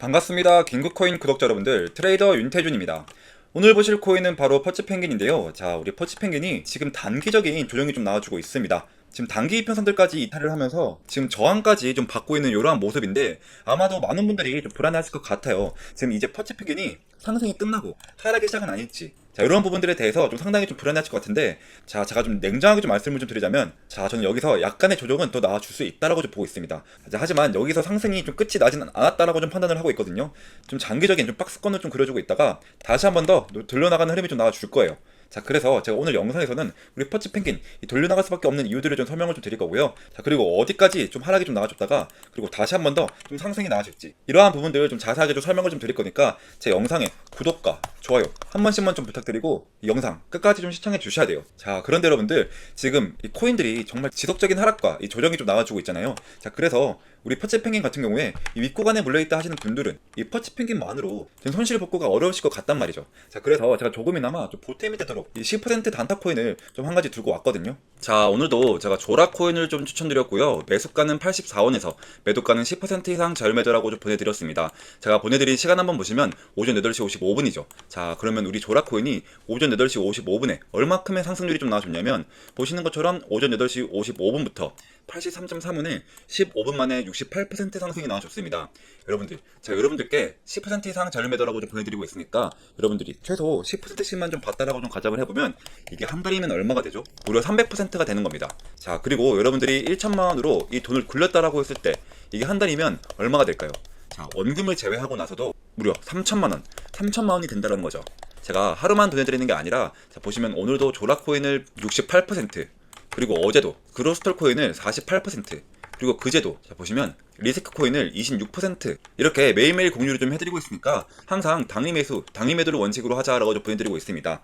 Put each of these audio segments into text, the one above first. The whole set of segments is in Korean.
반갑습니다. 긴급코인 구독자 여러분들, 트레이더 윤태준입니다. 오늘 보실 코인은 바로 퍼치펭귄인데요. 자, 우리 퍼치펭귄이 지금 단기적인 조정이 좀 나와주고 있습니다. 지금 단기 이평선들까지 이탈을 하면서 지금 저항까지 좀 받고 있는 이러한 모습인데 아마도 많은 분들이 좀 불안해하실 것 같아요. 지금 이제 퍼치펭귄이 상승이 끝나고 하락의 시작은 아닐지 자 이런 부분들에 대해서 좀 상당히 좀 불안해하실 것 같은데 자 제가 좀 냉정하게 좀 말씀을 좀 드리자면 자 저는 여기서 약간의 조정은 더 나와줄 수 있다라고 좀 보고 있습니다. 자, 하지만 여기서 상승이 좀 끝이 나진 않았다라고 좀 판단을 하고 있거든요. 좀 장기적인 좀 박스권을 좀 그려주고 있다가 다시 한 번 더 들려나가는 흐름이 좀 나와줄 거예요. 자 그래서 제가 오늘 영상에서는 우리 퍼치 펭귄 이 돌려나갈 수밖에 없는 이유들을 좀 설명을 좀 드릴 거고요. 자 그리고 어디까지 좀 하락이 좀 나와줬다가 그리고 다시 한 번 더 좀 상승이 나와줄지 이러한 부분들을 좀 자세하게 좀 설명을 좀 드릴 거니까 제 영상에 구독과 좋아요 한 번씩만 좀 부탁드리고 이 영상 끝까지 좀 시청해 주셔야 돼요. 자 그런데 여러분들 지금 이 코인들이 정말 지속적인 하락과 이 조정이 좀 나와주고 있잖아요. 자 그래서 우리 퍼치 펭귄 같은 경우에 이 윗구간에 물려있다 하시는 분들은 이 퍼치 펭귄만으로 지금 손실 복구가 어려우실 것 같단 말이죠. 자 그래서 제가 조금이나마 좀 보탬이 되도록 이 10% 단타 코인을 좀 한 가지 들고 왔거든요. 자 오늘도 제가 조라 코인을 좀 추천드렸고요. 매수가는 84원에서 매도가는 10% 이상 절매도라고 좀 보내드렸습니다. 제가 보내드린 시간 한번 보시면 오전 8시 55분이죠. 자 그러면 우리 조라 코인이 오전 8시 55분에 얼마큼의 상승률이 좀 나와줬냐면 보시는 것처럼 오전 8시 55분부터 83.3원에 15분 만에 68% 상승이 나와줬습니다. 여러분들, 제가 여러분들께 10% 이상 절매도라고 좀 보내드리고 있으니까 여러분들이 최소 10%씩만 좀 봤다라고 좀 가정을 해보면 이게 한 달이면 얼마가 되죠? 무려 300%가 되는 겁니다. 자, 그리고 여러분들이 1천만 원으로 이 돈을 굴렸다라고 했을 때 이게 한 달이면 얼마가 될까요? 자, 원금을 제외하고 나서도 무려 3천만 원, 3천만 원이 된다는 거죠. 제가 하루만 보내드리는 게 아니라 자, 보시면 오늘도 조라코인을 68% 그리고 어제도 그로스털 코인을 48% 그리고 그제도 자 보시면 리스크 코인을 26% 이렇게 매일매일 공유를 좀 해드리고 있으니까 항상 당일 매수, 당일 매도를 원칙으로 하자라고 좀 보내드리고 있습니다.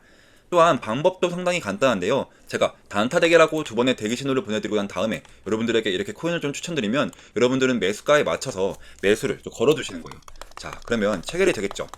또한 방법도 상당히 간단한데요. 제가 단타 대결하고 두 번의 대기 신호를 보내드리고 난 다음에 여러분들에게 이렇게 코인을 좀 추천드리면 여러분들은 매수가에 맞춰서 매수를 좀 걸어두시는 거예요. 자 그러면 체결이 되겠죠.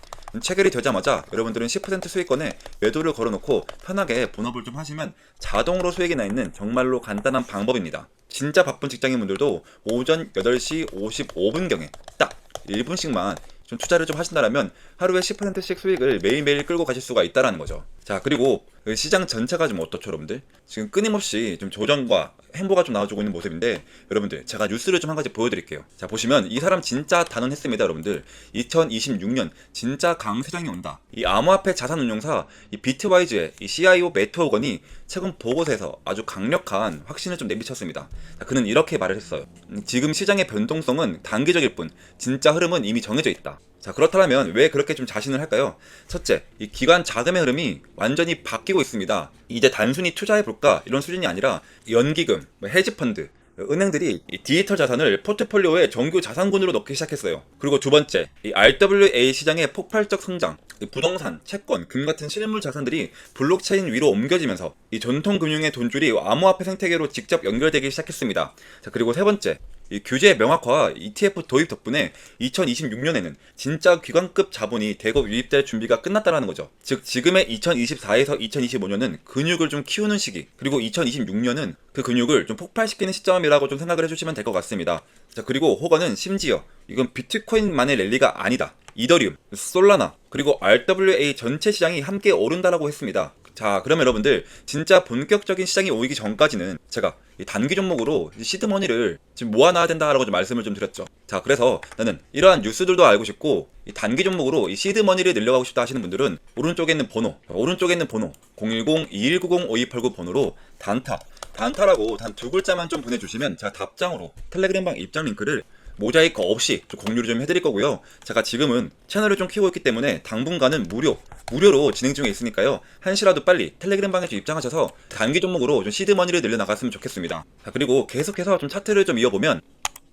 체결이 되자마자 여러분들은 10% 수익권에 매도를 걸어놓고 편하게 본업을 좀 하시면 자동으로 수익이 나 있는 정말로 간단한 방법입니다. 진짜 바쁜 직장인분들도 오전 8시 55분경에 딱 1분씩만 좀 투자를 좀 하신다면 하루에 10%씩 수익을 매일매일 끌고 가실 수가 있다라는 거죠. 자, 그리고 그 시장 전체가 좀 어떻죠, 여러분들? 지금 끊임없이 좀 조정과 행보가 좀 나와주고 있는 모습인데 여러분들 제가 뉴스를 좀 한 가지 보여드릴게요. 자, 보시면 이 사람 진짜 단언했습니다, 여러분들. 2026년 진짜 강세장이 온다. 이 암호화폐 자산운용사 이 비트와이즈의 이 CIO 매트 호건이 최근 보고서에서 아주 강력한 확신을 좀 내비쳤습니다. 자, 그는 이렇게 말을 했어요. 음, 지금 시장의 변동성은 단기적일 뿐 진짜 흐름은 이미 정해져 있다. 자 그렇다면 왜 그렇게 좀 자신을 할까요? 첫째, 이 기관 자금의 흐름이 완전히 바뀌고 있습니다. 이제 단순히 투자해 볼까 이런 수준이 아니라 연기금, 뭐 헤지펀드, 은행들이 이 디지털 자산을 포트폴리오에 정규 자산군으로 넣기 시작했어요. 그리고 두 번째, 이 RWA 시장의 폭발적 성장, 이 부동산, 채권, 금 같은 실물 자산들이 블록체인 위로 옮겨지면서 이 전통 금융의 돈줄이 암호화폐 생태계로 직접 연결되기 시작했습니다. 자 그리고 세 번째, 이 규제 명확화와 ETF 도입 덕분에 2026년에는 진짜 기관급 자본이 대거 유입될 준비가 끝났다라는 거죠. 즉 지금의 2024에서 2025년은 근육을 좀 키우는 시기, 그리고 2026년은 그 근육을 좀 폭발시키는 시점이라고 좀 생각을 해주시면 될 것 같습니다. 자 그리고 호거는 심지어 이건 비트코인만의 랠리가 아니다. 이더리움, 솔라나, 그리고 RWA 전체 시장이 함께 오른다라고 했습니다. 자, 그러면 여러분들 진짜 본격적인 시장이 오기 전까지는 제가 이 단기 종목으로 시드머니를 지금 모아놔야 된다라고 좀 말씀을 좀 드렸죠. 자, 그래서 나는 이러한 뉴스들도 알고 싶고 이 단기 종목으로 이 시드머니를 늘려가고 싶다 하시는 분들은 오른쪽에 있는 번호, 오른쪽에 있는 번호 010-2190-5289 번호로 단타, 단타라고 단 두 글자만 좀 보내주시면 제가 답장으로 텔레그램방 입장 링크를 모자이크 없이 좀 공유를 좀 해드릴 거고요. 제가 지금은 채널을 좀 키우고 있기 때문에 당분간은 무료, 무료로 진행 중에 있으니까요. 한시라도 빨리 텔레그램 방에 좀 입장하셔서 단기 종목으로 좀 시드머니를 늘려나갔으면 좋겠습니다. 자, 그리고 계속해서 좀 차트를 좀 이어보면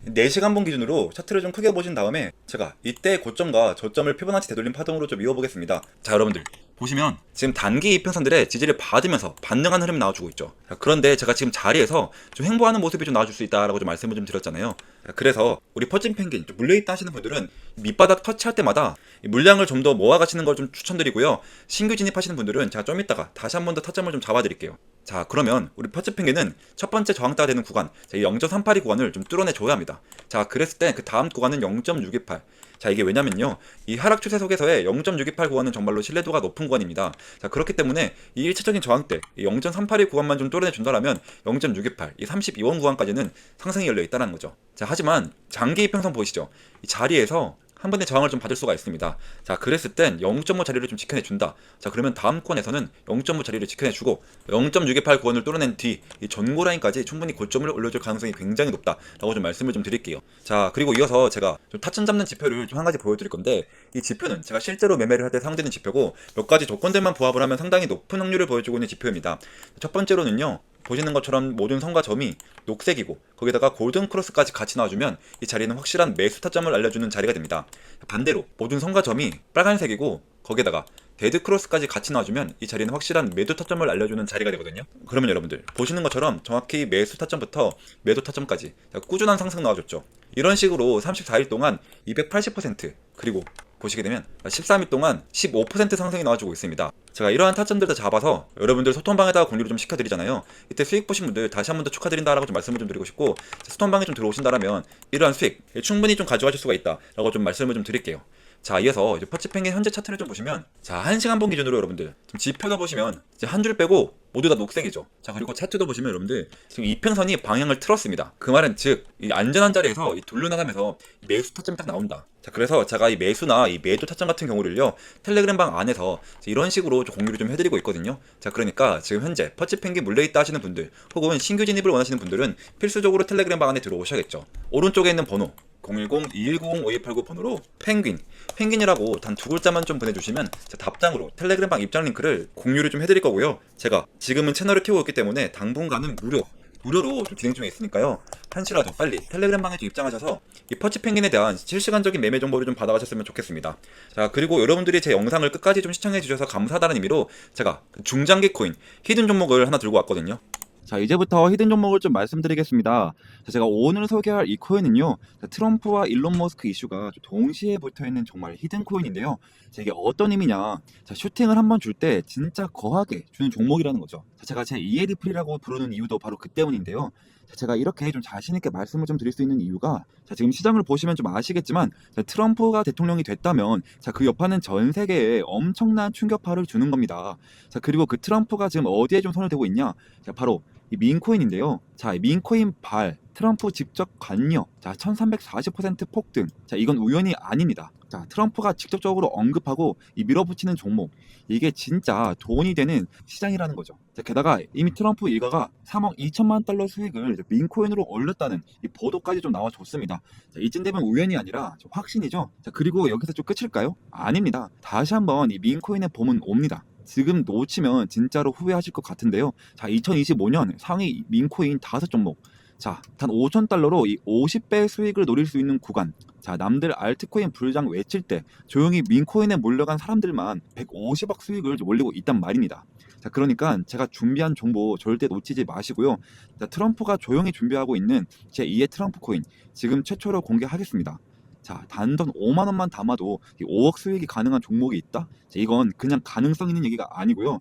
4시간 본 기준으로 차트를 좀 크게 보신 다음에 제가 이때 고점과 저점을 피보나치 되돌림 파동으로 좀 이어보겠습니다. 자, 여러분들. 보시면 지금 단기 이평선들의 지지를 받으면서 반등하는 흐름이 나와주고 있죠. 자, 그런데 제가 지금 자리에서 좀 행보하는 모습이 좀 나와줄 수 있다라고 좀 말씀을 좀 드렸잖아요. 그래서 우리 퍼진 펭귄 좀 물려있다 하시는 분들은 밑바닥 터치할 때마다 이 물량을 좀 더 모아가시는 걸 좀 추천드리고요. 신규 진입하시는 분들은 제가 좀 이따가 다시 한 번 더 타점을 좀 잡아드릴게요. 자 그러면 우리 퍼치 펭귄은 첫 번째 저항대가 되는 구간 0.382 구간을 좀 뚫어내 줘야 합니다. 자 그랬을 때 그 다음 구간은 0.628. 자 이게 왜냐면요 이 하락 추세 속에서의 0.628 구간은 정말로 신뢰도가 높은 구간입니다. 자 그렇기 때문에 이 1차적인 저항대 0.382 구간만 좀 뚫어내 준다라면 0.628, 이 32원 구간까지는 상승이 열려 있다는 거죠. 자 하지만 장기 이평선 보이시죠? 이 자리에서 한 번의 저항을 좀 받을 수가 있습니다. 자, 그랬을 땐 0.5 자리를 좀 지켜내 준다. 자, 그러면 다음 권에서는 0.5 자리를 지켜내 주고 0.628 구원을 뚫어낸 뒤 이 전고 라인까지 충분히 고점을 올려줄 가능성이 굉장히 높다라고 좀 말씀을 좀 드릴게요. 자, 그리고 이어서 제가 좀 타점 잡는 지표를 좀 한 가지 보여드릴 건데 이 지표는 제가 실제로 매매를 할 때 사용되는 지표고 몇 가지 조건들만 부합을 하면 상당히 높은 확률을 보여주고 있는 지표입니다. 첫 번째로는요. 보시는 것처럼 모든 선과 점이 녹색이고 거기다가 골든 크로스까지 같이 나와주면 이 자리는 확실한 매수 타점을 알려주는 자리가 됩니다. 반대로 모든 선과 점이 빨간색이고 거기다가 데드 크로스까지 같이 나와주면 이 자리는 확실한 매도 타점을 알려주는 자리가 되거든요. 그러면 여러분들 보시는 것처럼 정확히 매수 타점부터 매도 타점까지 꾸준한 상승 나와줬죠. 이런 식으로 34일 동안 280% 그리고 보시게 되면 13일 동안 15% 상승이 나와주고 있습니다. 제가 이러한 타점들 다 잡아서 여러분들 소통방에다가 공유를 좀 시켜드리잖아요. 이때 수익 보신 분들 다시 한 번 더 축하드린다라고 좀 말씀을 좀 드리고 싶고 소통방에 좀 들어오신다라면 이러한 수익 충분히 좀 가져가실 수가 있다라고 좀 말씀을 좀 드릴게요. 자, 이어서 이제 퍼치팽의 현재 차트를 좀 보시면 자, 1시간 본 기준으로 여러분들 지금 지표도 보시면 이제 한 줄 빼고 모두 다 녹색이죠. 자, 그리고 차트도 보시면 여러분들 지금 이평선이 방향을 틀었습니다. 그 말은 즉, 이 안전한 자리에서 이 돌려나가면서 이 매수 타점이 딱 나온다. 자, 그래서 제가 이 매수나 이 매도 타점 같은 경우를요, 텔레그램 방 안에서 이런 식으로 좀 공유를 좀 해드리고 있거든요. 자, 그러니까 지금 현재 퍼치팽기 물려있다 하시는 분들, 혹은 신규 진입을 원하시는 분들은 필수적으로 텔레그램 방 안에 들어오셔야겠죠. 오른쪽에 있는 번호, 010-2190-5289 번호로 펭귄, 펭귄이라고 단 두 글자만 좀 보내주시면 제 답장으로 텔레그램방 입장 링크를 공유를 좀 해드릴 거고요. 제가 지금은 채널을 키우고 있기 때문에 당분간은 무료, 무료로 좀 진행 중에 있으니까요. 한시라도 빨리 텔레그램 방에 좀 입장하셔서 이 퍼치 펭귄에 대한 실시간적인 매매 정보를 좀 받아가셨으면 좋겠습니다. 자 그리고 여러분들이 제 영상을 끝까지 좀 시청해 주셔서 감사하다는 의미로 제가 중장기 코인 히든 종목을 하나 들고 왔거든요. 자 이제부터 히든 종목을 좀 말씀드리겠습니다. 자, 제가 오늘 소개할 이 코인은요 자, 트럼프와 일론 머스크 이슈가 좀 동시에 붙어 있는 정말 히든 코인인데요. 자, 이게 어떤 의미냐? 자, 슈팅을 한 번 줄 때 진짜 거하게 주는 종목이라는 거죠. 자, 제가 제 이에리플이라고 부르는 이유도 바로 그 때문인데요. 자, 제가 이렇게 좀 자신 있게 말씀을 좀 드릴 수 있는 이유가 자, 지금 시장을 보시면 좀 아시겠지만 자, 트럼프가 대통령이 됐다면 자, 그 여파는 전 세계에 엄청난 충격파를 주는 겁니다. 자, 그리고 그 트럼프가 지금 어디에 좀 손을 대고 있냐? 자, 바로 이 민코인인데요. 자, 이 민코인 발 트럼프 직접 관여. 자, 1340% 폭등. 자, 이건 우연이 아닙니다. 자, 트럼프가 직접적으로 언급하고 이 밀어붙이는 종목. 이게 진짜 돈이 되는 시장이라는 거죠. 자, 게다가 이미 트럼프 일가가 3억 2천만 달러 수익을 민코인으로 올렸다는 이 보도까지 좀 나와줬습니다. 자, 이쯤 되면 우연이 아니라 좀 확신이죠. 자, 그리고 여기서 좀 끝일까요? 아닙니다. 다시 한번 이 민코인의 봄은 옵니다. 지금 놓치면 진짜로 후회하실 것 같은데요. 자, 2025년 상위 민코인 다섯 종목. 자, 단 5천 달러로 이 50배 수익을 노릴 수 있는 구간. 자, 남들 알트코인 불장 외칠 때 조용히 민코인에 몰려간 사람들만 150억 수익을 올리고 있단 말입니다. 자, 그러니까 제가 준비한 정보 절대 놓치지 마시고요. 자, 트럼프가 조용히 준비하고 있는 제 2의 트럼프 코인 지금 최초로 공개하겠습니다. 자, 단돈 5만 원만 담아도 5억 수익이 가능한 종목이 있다? 자, 이건 그냥 가능성 있는 얘기가 아니고요.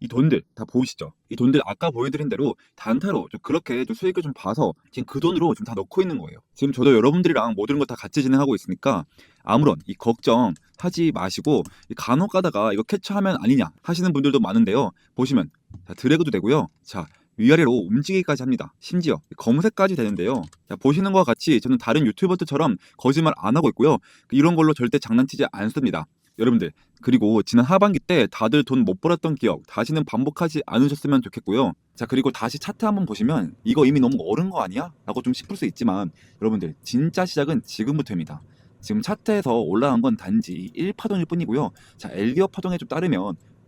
이 돈들 다 보이시죠? 이 돈들 아까 보여드린 대로 단타로 좀 그렇게 좀 수익을 좀 봐서 지금 그 돈으로 좀 다 넣고 있는 거예요. 지금 저도 여러분들이랑 모든 걸 다 같이 진행하고 있으니까 아무런 이 걱정 하지 마시고 이 간혹 가다가 이거 캐치하면 아니냐 하시는 분들도 많은데요. 보시면 자, 드래그도 되고요. 자, 위아래로 움직이기까지 합니다. 심지어 검색까지 되는데요. 자, 보시는 것과 같이 저는 다른 유튜버들처럼 거짓말 안 하고 있고요. 이런 걸로 절대 장난치지 않습니다. 여러분들 그리고 지난 하반기 때 다들 돈 못 벌었던 기억 다시는 반복하지 않으셨으면 좋겠고요. 자 그리고 다시 차트 한번 보시면 이거 이미 너무 어른 거 아니야? 라고 좀 싶을 수 있지만 여러분들 진짜 시작은 지금부터입니다. 지금 차트에서 올라간 건 단지 1파동일 뿐이고요. 자 엘리어 파동에 좀 따르면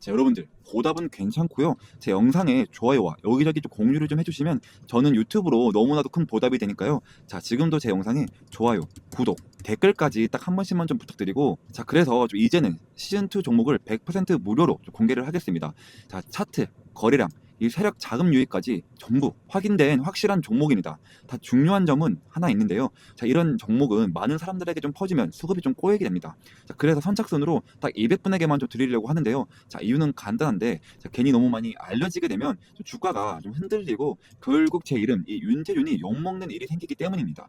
자, 여러분들, 보답은 괜찮고요. 제 영상에 좋아요와 여기저기 좀 공유를 좀 해주시면 저는 유튜브로 너무나도 큰 보답이 되니까요. 자, 지금도 제 영상에 좋아요, 구독, 댓글까지 딱 한 번씩만 좀 부탁드리고 자 그래서 좀 이제는 시즌2 종목을 100% 무료로 좀 공개를 하겠습니다 자 차트 거래량 이 세력 자금 유입까지 전부 확인된 확실한 종목입니다. 다 중요한 점은 하나 있는데요. 자, 이런 종목은 많은 사람들에게 좀 퍼지면 수급이 좀 꼬이게 됩니다. 자, 그래서 선착순으로 딱 200분에게만 좀 드리려고 하는데요. 자, 이유는 간단한데 자, 괜히 너무 많이 알려지게 되면 좀 주가가 좀 흔들리고 결국 제 이름 이 윤태준이 욕먹는 일이 생기기 때문입니다.